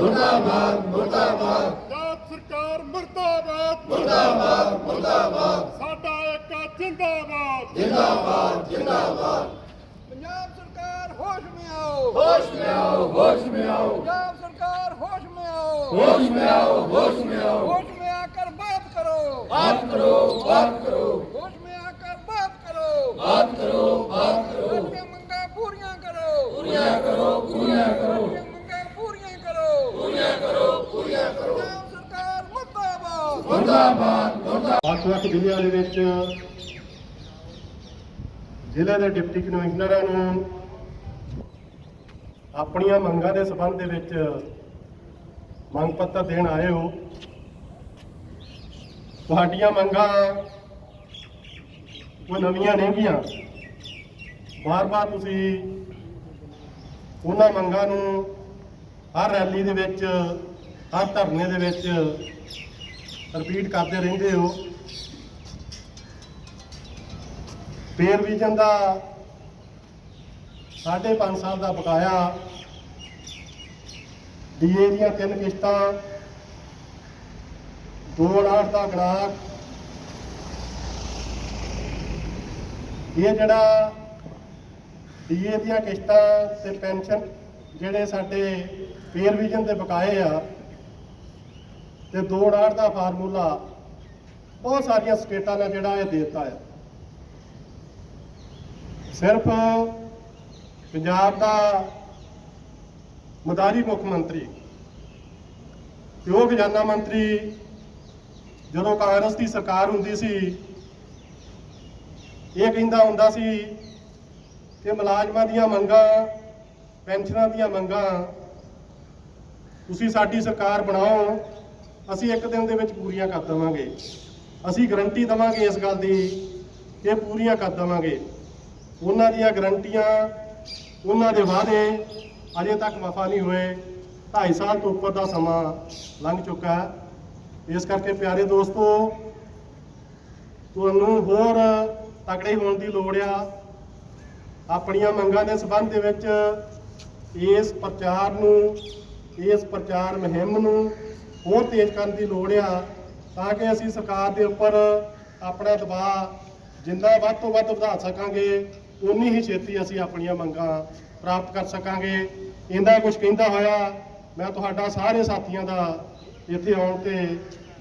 ਮੁਰਦਾਬਾਦ ਮੁਰਦਾਬਾਦ। ਪੰਜਾਬ ਸਰਕਾਰ ਮਰਦਾਬਾਦ। ਮੁਰਦਾਬਾਦ ਮੁਰਦਾਬਾਦ। ਸਾਡਾ ਏਕਾ ਜਿੰਦਾਬਾਦ। ਜਿੰਦਾਬਾਦ ਜਿੰਦਾਬਾਦ। ਪੰਜਾਬ ਸਰਕਾਰ ਹੋਸ਼ ਮੇ ਆਓ। ਹੋਸ਼ ਮੇ ਆਓ ਹੋਸ਼ ਮੇ ਆਓ। ਪੰਜਾਬ ਸਰਕਾਰ ਹੋਸ਼ ਮੇ ਆਓ। ਹੋਸ਼ ਮੇ ਆਓ ਹੋਸ਼ ਵੱਖ-ਵੱਖ ਜ਼ਿਲ੍ਹਿਆਂ ਦੇ ਵਿੱਚ ਜ਼ਿਲ੍ਹੇ ਦੇ ਡਿਪਟੀ ਕਮਿਸ਼ਨਰਾਂ ਨੂੰ ਆਪਣੀਆਂ ਮੰਗਾਂ ਦੇ ਸਬੰਧ ਦੇ ਵਿੱਚ ਮੰਗ ਪੱਤਰ ਦੇਣ ਆਏ ਹੋ। ਤੁਹਾਡੀਆਂ ਮੰਗਾਂ ਕੋਈ ਨਵੀਆਂ ਨਹੀਂ ਗਿਆ ਬਾਰ-ਬਾਰ ਤੁਸੀਂ ਉਹਨਾਂ ਮੰਗਾਂ ਨੂੰ ਹਰ ਰੈਲੀ ਦੇ ਵਿੱਚ, ਹਰ ਧਰਨੇ ਦੇ ਵਿੱਚ ਰਿਪੀਟ ਕਰਦੇ ਰਹਿੰਦੇ ਹੋ। ਪੇ ਰਿਵੀਜ਼ਨ ਦਾ ਸਾਢੇ ਪੰਜ ਸਾਲ ਦਾ ਬਕਾਇਆ। ਡੀਏ ਦੀਆਂ ਤਿੰਨ ਕਿਸ਼ਤਾਂ। ਦੋ ਲਾਖ ਦਾ ਗ੍ਰਾਹਕ ਇਹ ਜਿਹੜਾ ਡੀਏ ਦੀਆਂ ਕਿਸ਼ਤਾਂ ਤੇ ਪੈਨਸ਼ਨ ਜਿਹੜੇ ਸਾਡੇ ਪੇ ਰਿਵੀਜ਼ਨ ਦੇ ਬਕਾਏ ਆ ਤੇ ਦੋ ਡਾਟ ਦਾ ਫਾਰਮੂਲਾ ਬਹੁਤ ਸਾਰੀਆਂ ਸਟੇਟਾਂ ਨੇ ਜਿਹੜਾ ਇਹ ਦੇ ਦਿੱਤਾ ਹੈ ਸਿਰਫ ਪੰਜਾਬ ਦਾ ਮਦਾਰੀ ਮੁੱਖ ਮੰਤਰੀ ਤੇ ਉਹ ਖਜ਼ਾਨਾ ਮੰਤਰੀ, ਜਦੋਂ ਕਾਂਗਰਸ ਦੀ ਸਰਕਾਰ ਹੁੰਦੀ ਸੀ, ਇਹ ਕਹਿੰਦਾ ਹੁੰਦਾ ਸੀ ਕਿ ਮੁਲਾਜ਼ਮਾਂ ਦੀਆਂ ਮੰਗਾਂ, ਪੈਨਸ਼ਨਾਂ ਦੀਆਂ ਮੰਗਾਂ ਤੁਸੀਂ ਸਾਡੀ ਸਰਕਾਰ ਬਣਾਓ ਅਸੀਂ ਇੱਕ ਦਿਨ ਦੇ ਵਿੱਚ ਪੂਰੀਆਂ ਕਰ ਦੇਵਾਂਗੇ। ਅਸੀਂ ਗਰੰਟੀ ਦੇਵਾਂਗੇ ਇਸ ਗੱਲ ਦੀ ਕਿ ਪੂਰੀਆਂ ਕਰ ਦੇਵਾਂਗੇ। ਉਹਨਾਂ ਦੀਆਂ ਗਰੰਟੀਆਂ ਉਹਨਾਂ ਦੇ ਵਾਅਦੇ ਅਜੇ ਤੱਕ ਵਫਾ ਨਹੀਂ ਹੋਏ। 2.5 ਸਾਲ ਤੋਂ ਉੱਪਰ ਦਾ ਸਮਾਂ ਲੰਘ ਚੁੱਕਾ ਹੈ। ਇਸ ਕਰਕੇ ਪਿਆਰੇ ਦੋਸਤੋ, ਤੁਹਾਨੂੰ ਹੋਰ ਤਕੜੇ ਹੋਣ ਦੀ ਲੋੜ ਆ। ਆਪਣੀਆਂ ਮੰਗਾਂ ਦੇ ਸੰਬੰਧ ਦੇ ਵਿੱਚ ਇਸ ਪ੍ਰਚਾਰ ਨੂੰ, ਇਸ ਪ੍ਰਚਾਰ ਮੁਹਿੰਮ ਨੂੰ ਹੋਰ ਤੇਜ਼ ਕਰਨ ਦੀ ਲੋੜ ਆ, ਤਾਂ ਕਿ ਅਸੀਂ ਸਰਕਾਰ ਦੇ ਉੱਪਰ ਆਪਣਾ ਦਬਾਅ ਜਿੰਨਾ ਵੱਧ ਤੋਂ ਵੱਧ ਵਧਾ ਸਕਾਂਗੇ ਉਨੀ ਹੀ ਛੇਤੀ ਅਸੀਂ ਆਪਣੀਆਂ ਮੰਗਾਂ ਪ੍ਰਾਪਤ ਕਰ ਸਕਾਂਗੇ। ਇਹਦਾ ਕੁਝ ਕਹਿੰਦਾ ਹੋਇਆ, ਮੈਂ ਤੁਹਾਡਾ ਸਾਰੇ ਸਾਥੀਆਂ ਦਾ ਇੱਥੇ ਆਉਣ ਤੇ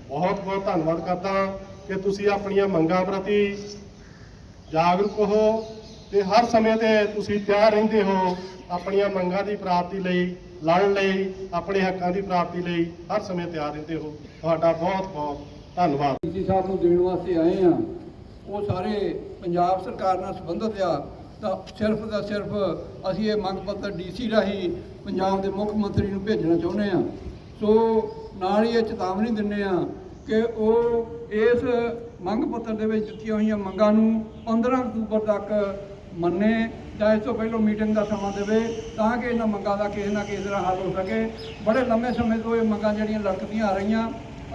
ਬਹੁਤ ਬਹੁਤ ਧੰਨਵਾਦ ਕਰਦਾ ਕਿ ਤੁਸੀਂ ਆਪਣੀਆਂ ਮੰਗਾਂ ਪ੍ਰਤੀ ਜਾਗਰੂਕ ਹੋ ਤੇ ਹਰ ਸਮੇਂ ਤੇ ਤੁਸੀਂ ਤਿਆਰ ਰਹਿੰਦੇ ਹੋ ਆਪਣੀਆਂ ਮੰਗਾਂ ਦੀ ਪ੍ਰਾਪਤੀ ਲਈ। ਲੜਨ ਲਈ, ਆਪਣੇ ਹੱਕਾਂ ਦੀ ਪ੍ਰਾਪਤੀ ਲਈ ਹਰ ਸਮੇਂ ਤਿਆਰ ਰਹਿੰਦੇ ਹੋ। ਤੁਹਾਡਾ ਬਹੁਤ ਬਹੁਤ ਧੰਨਵਾਦ। ਡੀਸੀ ਸਾਹਿਬ ਨੂੰ ਦੇਣ ਵਾਸਤੇ ਆਏ ਆ ਉਹ ਸਾਰੇ ਪੰਜਾਬ ਸਰਕਾਰ ਨਾਲ ਸੰਬੰਧਿਤ ਆ। ਤਾਂ ਸਿਰਫ ਦਾ ਸਿਰਫ ਅਸੀਂ ਇਹ ਮੰਗ ਪੱਤਰ ਡੀਸੀ ਰਾਹੀਂ ਪੰਜਾਬ ਦੇ ਮੁੱਖ ਮੰਤਰੀ ਨੂੰ ਭੇਜਣਾ ਚਾਹੁੰਦੇ ਆ ਸੋ ਨਾਲ ਹੀ ਇਹ ਚੇਤਾਵਨੀ ਦਿੰਦੇ ਆ ਕਿ ਉਹ ਇਸ ਮੰਗ ਪੱਤਰ ਦੇ ਵਿੱਚ ਦਿੱਤੀਆਂ ਹੋਈਆਂ ਮੰਗਾਂ ਨੂੰ 15 ਅਕਤੂਬਰ ਤੱਕ ਮੰਨੇ ਜਾਂ ਇਸ ਤੋਂ ਪਹਿਲਾਂ ਮੀਟਿੰਗ ਦਾ ਸਮਾਂ ਦੇਵੇ ਤਾਂ ਕਿ ਇਹਨਾਂ ਮੰਗਾਂ ਦਾ ਕਿਸੇ ਨਾ ਕਿਸੇ ਤਰ੍ਹਾਂ ਹੱਲ ਹੋ ਸਕੇ। ਬੜੇ ਲੰਮੇ ਸਮੇਂ ਤੋਂ ਇਹ ਮੰਗਾਂ ਜਿਹੜੀਆਂ ਲੜਕਦੀਆਂ ਆ ਰਹੀਆਂ।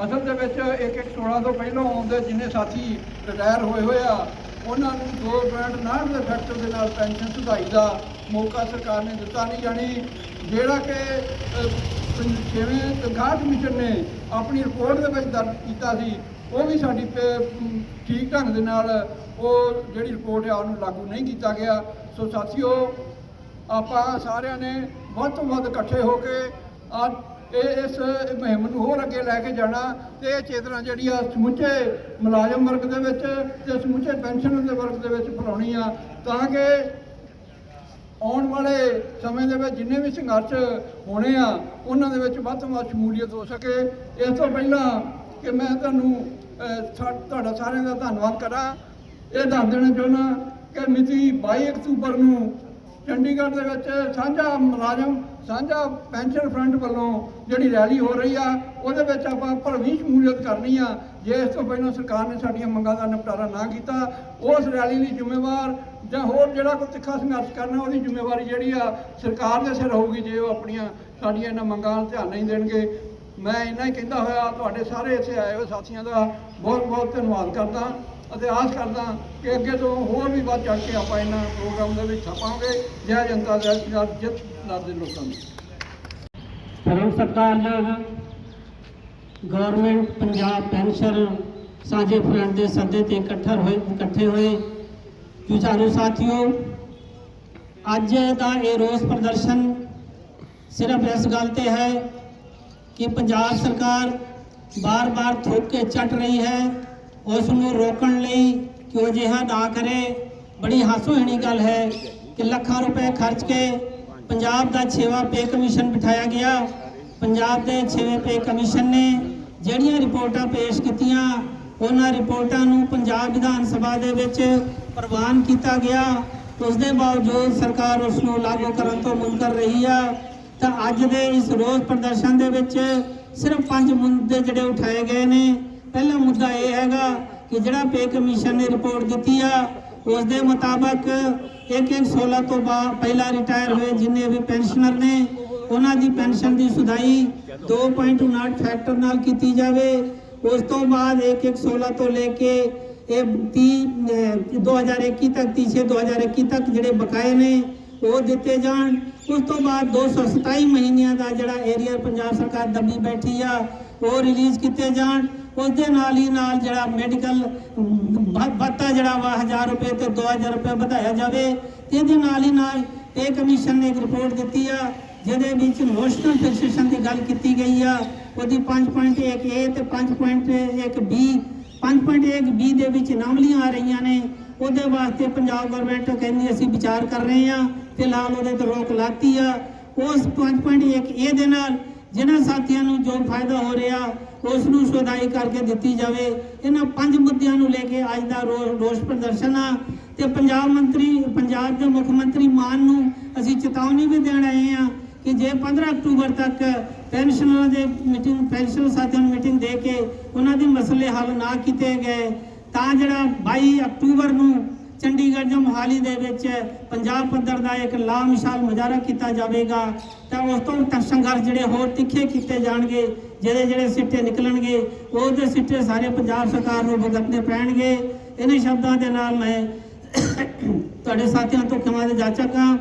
ਅਸਲ ਦੇ ਵਿੱਚ ਇੱਕ ਇੱਕ 16 ਤੋਂ ਪਹਿਲਾਂ ਆਉਂਦੇ ਜਿੰਨੇ ਸਾਥੀ ਰਿਟਾਇਰ ਹੋਏ ਹੋਏ ਆ ਉਹਨਾਂ ਨੂੰ 2.9 ਦੇ ਫੈਕਟਰ ਦੇ ਨਾਲ ਪੈਨਸ਼ਨ ਸੁਧਾਈ ਦਾ ਮੌਕਾ ਸਰਕਾਰ ਨੇ ਦਿੱਤਾ ਨਹੀਂ ਜਾਣੀ। ਜਿਹੜਾ ਕਿ ਅਹ, ਛੇਵੇਂ ਤਨਖਾਹ ਕਮਿਸ਼ਨ ਨੇ ਆਪਣੀ ਰਿਪੋਰਟ ਦੇ ਵਿੱਚ ਦਰਜ ਕੀਤਾ ਸੀ ਉਹ ਵੀ ਸਾਡੀ ਪੇ- ਠੀਕ ਢੰਗ ਦੇ ਨਾਲ ਉਹ ਜਿਹੜੀ ਰਿਪੋਰਟ ਆ ਉਹਨੂੰ ਲਾਗੂ ਨਹੀਂ ਕੀਤਾ ਗਿਆ। ਸੋ ਸਾਥੀਓ, ਆਪਾਂ ਸਾਰਿਆਂ ਨੇ ਵੱਧ ਤੋਂ ਵੱਧ ਇਕੱਠੇ ਹੋ ਕੇ ਆ ਇਹ ਇਸ ਮੁਹਿੰਮ ਨੂੰ ਹੋਰ ਅੱਗੇ ਲੈ ਕੇ ਜਾਣਾ ਤੇ ਇਹ ਚੇਤਨਾ ਜਿਹੜੀ ਆ ਸਮੁੱਚੇ ਮੁਲਾਜ਼ਮ ਵਰਗ ਦੇ ਵਿੱਚ ਤੇ ਸਮੁੱਚੇ ਪੈਨਸ਼ਨ ਦੇ ਵਰਗ ਦੇ ਵਿੱਚ ਫੈਲਾਉਣੀ ਆ ਤਾਂ ਕਿ ਆਉਣ ਵਾਲੇ ਸਮੇਂ ਦੇ ਵਿੱਚ ਜਿੰਨੇ ਵੀ ਸੰਘਰਸ਼ ਹੋਣੇ ਆ, ਉਹਨਾਂ ਦੇ ਵਿੱਚ ਵੱਧ ਤੋਂ ਵੱਧ ਸ਼ਮੂਲੀਅਤ ਹੋ ਸਕੇ। ਇਸ ਤੋਂ ਪਹਿਲਾਂ ਕਿ ਮੈਂ ਤੁਹਾਨੂੰ ਸਾ- ਤੁਹਾਡਾ ਸਾਰਿਆਂ ਦਾ ਧੰਨਵਾਦ ਕਰਾਂ। ਇਹ ਦੱਸ ਦੇਣਾ ਚਾਹੁੰਦਾ ਕਿ ਮਿਤੀ 22 ਅਕਤੂਬਰ ਨੂੰ ਚੰਡੀਗੜ੍ਹ ਦੇ ਵਿੱਚ ਸਾਂਝਾ ਮੁਲਾਜ਼ਮ, ਸਾਂਝਾ ਪੈਨਸ਼ਨ ਫਰੰਟ ਵੱਲੋਂ ਜਿਹੜੀ ਰੈਲੀ ਹੋ ਰਹੀ ਆ, ਉਹਦੇ ਵਿੱਚ ਆਪਾਂ ਭਰਵੀਂ ਸ਼ਮੂਲੀਅਤ ਕਰਨੀ ਆ। ਜੇ ਇਸ ਤੋਂ ਪਹਿਲਾਂ ਸਰਕਾਰ ਨੇ ਸਾਡੀਆਂ ਮੰਗਾਂ ਦਾ ਨਿਪਟਾਰਾ ਨਾ ਕੀਤਾ, ਉਸ ਰੈਲੀ ਲਈ ਜ਼ਿੰਮੇਵਾਰ ਜਾਂ ਹੋਰ ਜਿਹੜਾ ਕੋਈ ਤਿੱਖਾ ਸੰਘਰਸ਼ ਕਰਨਾ, ਉਹਦੀ ਜ਼ਿੰਮੇਵਾਰੀ ਜਿਹੜੀ ਆ, ਸਰਕਾਰ ਦੇ ਸਿਰ ਹੋਊਗੀ ਜੇ ਉਹ ਆਪਣੀਆਂ, ਸਾਡੀਆਂ ਇਹਨਾਂ ਮੰਗਾਂ ਵੱਲ ਧਿਆਨ ਨਹੀਂ ਦੇਣਗੇ। ਮੈਂ ਇੰਨਾ ਹੀ ਕਹਿੰਦਾ ਹੋਇਆ, ਤੁਹਾਡੇ ਸਾਰੇ ਇੱਥੇ ਆਏ ਹੋਏ ਸਾਥੀਆਂ ਦਾ ਬਹੁਤ ਬਹੁਤ ਧੰਨਵਾਦ ਕਰਦਾ। ਅਤੇ ਆਸ ਕਰਦਾ ਕਿ ਅੱਗੇ ਤੋਂ ਹੋਰ ਵੀ ਵੱਧ ਚੜ੍ਹ ਕੇ ਆਪਾਂ ਇਹਨਾਂ ਪ੍ਰੋਗਰਾਮ ਦੇ ਵਿੱਚ ਛਾਪਾਂਗੇ, ਜੈ ਜਨਤਾ ਦਾ ਜਿੱਤ ਲੜਦੇ ਲੋਕਾਂ ਦੀ। ਪਰਮ ਸਤਿਕਾਰਯੋਗ ਗਵਰਨਮੈਂਟ ਪੰਜਾਬ ਪੈਨਸ਼ਨ ਸਾਂਝੇ ਫਰੰਟ ਦੇ ਸੱਦੇ ਤੇ ਇਕੱਠਰ ਹੋਏ, ਇਕੱਠੇ ਹੋਏ। ਜੁਝਾਰੂ ਸਾਥੀਓ? ਅੱਜ ਦਾ ਇਹ ਰੋਸ ਪ੍ਰਦਰਸ਼ਨ ਸਿਰਫ ਇਸ ਗੱਲ ਤੇ ਹੈ ਕਿ ਪੰਜਾਬ ਸਰਕਾਰ ਬਾਰ-ਬਾਰ ਥੋਕ ਕੇ ਚੱਟ ਰਹੀ ਹੈ ਉਸ ਨੂੰ ਰੋਕਣ ਲਈ ਕਿ ਉਹ ਅਜਿਹਾ ਨਾ ਕਰੇ? ਬੜੀ ਹਾਸੋਹੀਣੀ ਗੱਲ ਹੈ ਕਿ ਲੱਖਾਂ ਰੁਪਏ ਖਰਚ ਕੇ ਪੰਜਾਬ ਦਾ 6ਵਾਂ ਪੇ ਕਮਿਸ਼ਨ ਬਿਠਾਇਆ ਗਿਆ। ਪੰਜਾਬ ਦੇ 6ਵੇਂ ਪੇ ਕਮਿਸ਼ਨ ਨੇ ਜਿਹੜੀਆਂ ਰਿਪੋਰਟਾਂ ਪੇਸ਼ ਕੀਤੀਆਂ, ਉਹਨਾਂ ਰਿਪੋਰਟਾਂ ਨੂੰ ਪੰਜਾਬ ਵਿਧਾਨ ਸਭਾ ਦੇ ਵਿੱਚ ਪ੍ਰਵਾਨ ਕੀਤਾ ਗਿਆ। ਉਸ ਦੇ ਬਾਵਜੂਦ ਸਰਕਾਰ ਉਸ ਨੂੰ ਲਾਗੂ ਕਰਨ ਤੋਂ ਮੁਨਕਰ ਰਹੀ ਆ। ਤਾਂ ਅੱਜ ਦੇ ਇਸ ਰੋਸ ਪ੍ਰਦਰਸ਼ਨ ਦੇ ਵਿੱਚ ਸਿਰਫ ਪੰਜ ਮੁੱਦੇ ਜਿਹੜੇ ਉਠਾਏ ਗਏ ਨੇ। ਪਹਿਲਾ ਮੁੱਦਾ ਇਹ ਹੈਗਾ ਕਿ ਜਿਹੜਾ ਪੇ ਕਮਿਸ਼ਨ ਨੇ ਰਿਪੋਰਟ ਦਿੱਤੀ ਆ, ਉਸ ਦੇ ਮੁਤਾਬਕ 1-1-16 ਤੋਂ ਬਾਅਦ ਪਹਿਲਾਂ ਰਿਟਾਇਰ ਹੋਏ ਜਿੰਨੇ ਵੀ ਪੈਨਸ਼ਨਰ ਨੇ, ਉਹਨਾਂ ਦੀ ਪੈਨਸ਼ਨ ਦੀ ਸੁਧਾਈ 2.59 ਫੈਕਟਰ ਨਾਲ ਕੀਤੀ ਜਾਵੇ। ਉਸ ਤੋਂ ਬਾਅਦ 1-1-16 ਤੋਂ ਲੈ ਕੇ ਇਹ 30 2021 ਤੱਕ 30 2021 ਤੱਕ ਜਿਹੜੇ ਬਕਾਏ ਨੇ, ਉਹ ਦਿੱਤੇ ਜਾਣ। ਉਸ ਤੋਂ ਬਾਅਦ 227 ਮਹੀਨਿਆਂ ਦਾ ਜਿਹੜਾ ਏਰੀਆ ਪੰਜਾਬ ਸਰਕਾਰ ਦੱਬੀ ਬੈਠੀ ਆ, ਉਹ ਰਿਲੀਜ਼ ਕੀਤੇ ਜਾਣ। ਉਸ ਦੇ ਨਾਲ ਹੀ ਨਾਲ ਜਿਹੜਾ ਮੈਡੀਕਲ ਭੱਤਾ ਜਿਹੜਾ ਵਾ 1000 ਰੁਪਏ ਤੇ 2000 ਰੁਪਏ ਵਧਾਇਆ ਜਾਵੇ, ਇਹਦੇ ਨਾਲ ਹੀ ਨਾਲ ਇਹ ਕਮਿਸ਼ਨ ਨੇ ਇੱਕ ਰਿਪੋਰਟ ਦਿੱਤੀ ਆ, ਜਿਹਦੇ ਵਿੱਚ ਨੋਸ਼ਨਲ ਫਿਕਸੇਸ਼ਨ ਦੀ ਗੱਲ ਕੀਤੀ ਗਈ ਆ, ਉਹਦੀ 5.1 ਏ ਤੇ 5.1 ਬੀ 5.1 ਬੀ ਦੇ ਵਿੱਚ ਨਾਮਲੀਆਂ ਆ ਰਹੀਆਂ ਨੇ, ਉਹਦੇ ਵਾਸਤੇ ਪੰਜਾਬ ਗਵਰਨਮੈਂਟ ਕਹਿੰਦੀ ਅਸੀਂ ਵਿਚਾਰ ਕਰ ਰਹੇ ਹਾਂ ਫਿਲਹਾਲ ਉਹਦੇ ਤੇ ਰੋਕ ਲਾਤੀ ਆ, ਉਸ 5.1 ਏ ਦੇ ਨਾਲ ਜਿਨ੍ਹਾਂ ਸਾਥੀਆਂ ਨੂੰ ਜੋ ਫਾਇਦਾ ਹੋ ਰਿਹਾ, ਉਸ ਨੂੰ ਸੁਧਾਈ ਕਰਕੇ ਦਿੱਤੀ ਜਾਵੇ। ਇਹਨਾਂ ਪੰਜ ਮੁੱਦਿਆਂ ਨੂੰ ਲੈ ਕੇ ਅੱਜ ਦਾ ਰੋ- ਰੋਸ ਪ੍ਰਦਰਸ਼ਨ ਆ। ਤੇ ਪੰਜਾਬ ਮੰਤਰੀ, ਪੰਜਾਬ ਦੇ ਮੁੱਖ ਮੰਤਰੀ ਮਾਨ ਨੂੰ ਅਸੀਂ ਚੇਤਾਵਨੀ ਵੀ ਦੇਣ ਆਏ ਆ ਕਿ ਜੇ 15 ਅਕਤੂਬਰ ਤੱਕ ਪੈਨਸ਼ਨਰਾਂ ਦੇ ਮੀਟਿੰਗ ਪੈਨਸ਼ਨਰ ਸਾਥੀਆਂ ਨੂੰ ਮੀਟਿੰਗ ਦੇ ਕੇ ਉਹਨਾਂ ਦੇ ਮਸਲੇ ਹੱਲ ਨਾ ਕੀਤੇ ਗਏ, ਤਾਂ ਜਿਹੜਾ 22 ਅਕਤੂਬਰ ਨੂੰ ਚੰਡੀਗੜ੍ਹ ਜਾਂ ਮੋਹਾਲੀ ਦੇ ਵਿੱਚ ਪੰਜਾਬ ਪੱਧਰ ਦਾ ਇੱਕ ਲਾਮਿਸਾਲ ਮੁਜ਼ਾਹਰਾ ਕੀਤਾ ਜਾਵੇਗਾ, ਤਾਂ ਉਸ ਤੋਂ ਸੰਘਰਸ਼ ਜਿਹੜੇ ਹੋਰ ਤਿੱਖੇ ਕੀਤੇ ਜਾਣਗੇ, ਜਿਹੜੇ ਜਿਹੜੇ ਸਿੱਟੇ ਨਿਕਲਣਗੇ, ਉਹਦੇ ਸਿੱਟੇ ਸਾਰੇ ਪੰਜਾਬ ਸਰਕਾਰ ਨੂੰ ਭੁਗਤਣੇ ਪੈਣਗੇ। ਇਹਨਾਂ ਸ਼ਬਦਾਂ ਦੇ ਨਾਲ ਮੈਂ ਤੁਹਾਡੇ ਸਾਥੀਆਂ ਤੋਂ ਖਿਮਾ ਦੇ ਜਾਚਕ ਹਾਂ